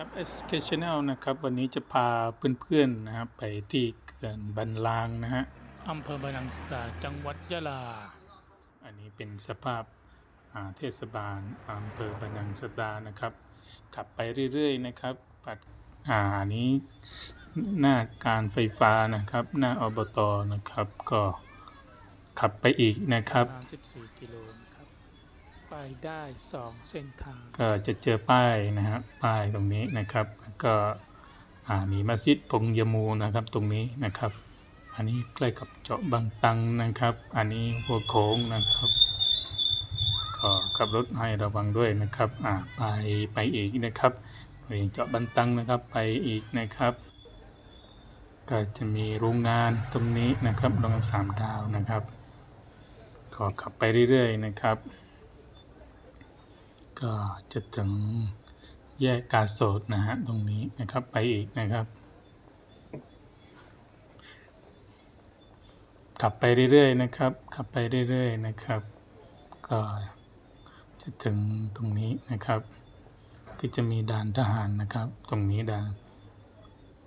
ครับ SK Channel นะครับ วันนี้จะพาเพื่อนๆนะครับไปที่เขื่อนบันลางนะฮะอำเภอบานังสตาจังหวัดยะลา อันนี้เป็นสภาพอ่าเทศบาลอำเภอบานังสตานะครับ ขับไปเรื่อยๆนะครับปัดอ่าอันนี้หน้าการไฟฟ้านะครับ หน้าอบตนะครับ ก็ขับไปอีกนะครับ14กิโลนะครับ ไปได้2เส้นทางก็จะเจอป้ายนะฮะป้ายตรงนี้นะครับก็มีมัสยิดพงยมูนะครับตรงนี้นะครับ อันนี้ใกล้กับเจาะบางตังนะครับ อันนี้หัวโค้งนะครับก็ขับรถให้ระวังด้วยนะครับอ่าไปไปอีกนะครับไปเจาะบันตังนะครับไปอีกนะครับ ก็จะมีโรงงานตรงนี้นะครับโรงงานสามดาวนะครับก็ขับไปเรื่อยๆนะครับ ก็จะถึงแยกกาโสดนะฮะตรงนี้นะครับไปอีกนะครับขับไปเรื่อยๆนะครับขับไปเรื่อยๆนะครับ ก็จะถึงตรงนี้นะครับ ก็จะมีด่านทหารนะครับ ตรงนี้ด่าน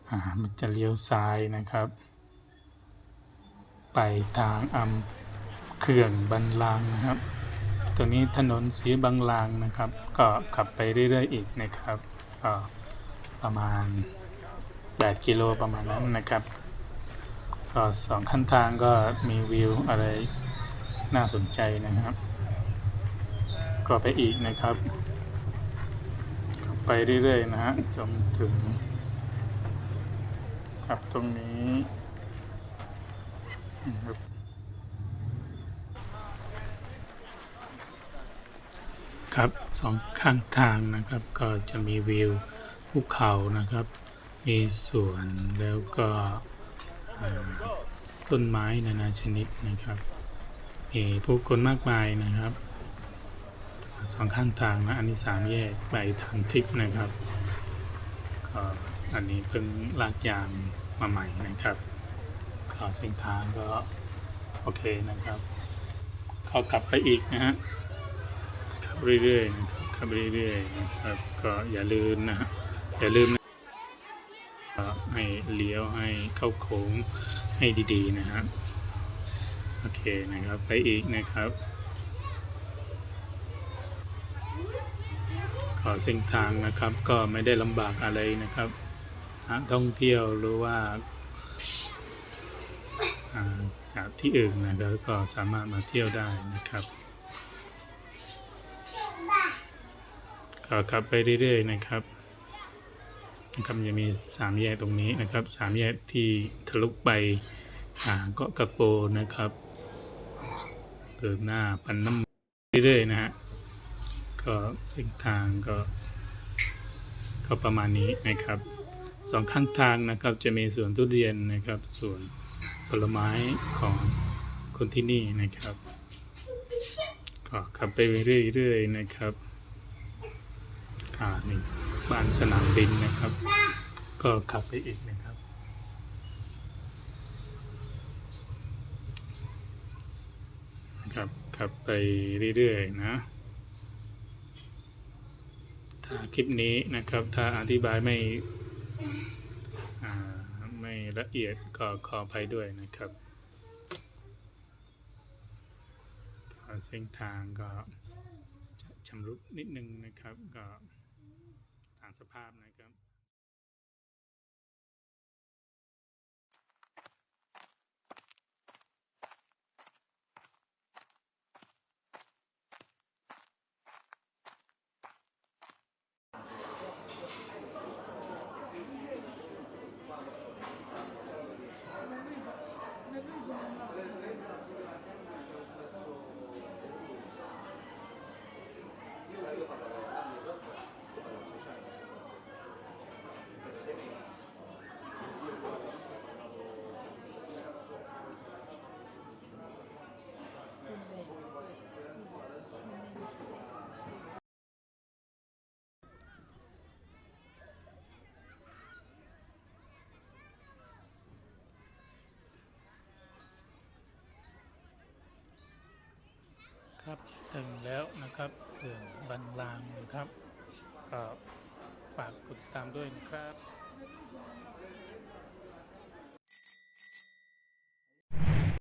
อ่ามันจะเลี้ยวซ้ายนะครับ ไปทางอำเขื่อนบันลางนะครับ ตรงนี้ถนนสีบางลางนะครับ ก็ขับไปเรื่อยๆอีกนะครับก็ประมาณ 8 กิโลประมาณนั้นนะครับ ก็สองขั้นทางก็มีวิวอะไรน่าสนใจนะครับ ก็ไปอีกนะครับขับไปเรื่อยๆนะฮะจนถึง ครับตรงนี้ นะครับสองข้างทางนะครับก็จะมีวิวภูเขานะครับ มีสวนแล้วก็ต้นไม้นานาชนิดนะครับมีผู้คนมากมายนะครับสองข้างทางนะอันนี้สามแยกไปทางทิพนะครับก็อันนี้เพิ่งลากยางมาใหม่นะครับก็เส้นทางก็โอเคนะครับ เขากลับไปอีกนะฮะ เรื่อยๆนะครับขับเรื่อยๆนะครับก็อย่าลืมนะฮะอย่าลืมนะให้เลี้ยวให้เข้าโค้งให้ดีๆนะฮะโอเคนะครับไปอีกนะครับก็เส้นทางนะครับก็ไม่ได้ลำบากอะไรนะครับท่องเที่ยวหรือว่าอ่าจากที่อื่นนะครับก็สามารถมาเที่ยวได้นะครับ ก็ขับไปเรื่อยๆนะครับนะครับจะมีสามแยกตรงนี้นะครับสามแยกที่ทะลุไปหาเกาะกระโปนะครับเดินหน้าปันน้ำเรื่อยๆนะฮะก็เส้นทางก็ก็ประมาณนี้นะครับสองข้างทางนะครับจะมีสวนทุเรียนนะครับสวนผลไม้ของคนที่นี่นะครับ ก็ขับไปเรื่อยๆนะครับ อ่านี่บ้านสนามบินนะครับ ก็ขับไปอีกนะครับ นะครับ ขับไปเรื่อยๆนะถ้าคลิปนี้นะครับ ถ้าอธิบายไม่ไม่ละเอียดก็ขออภัยด้วยนะครับเส้นทางก็จะชำรุดนิดนึงนะครับก็างสภาพนะครับ ครับ ถึงแล้วนะครับเขื่อนบันลางนะครับก็ฝากกดติดตามด้วยนะครับ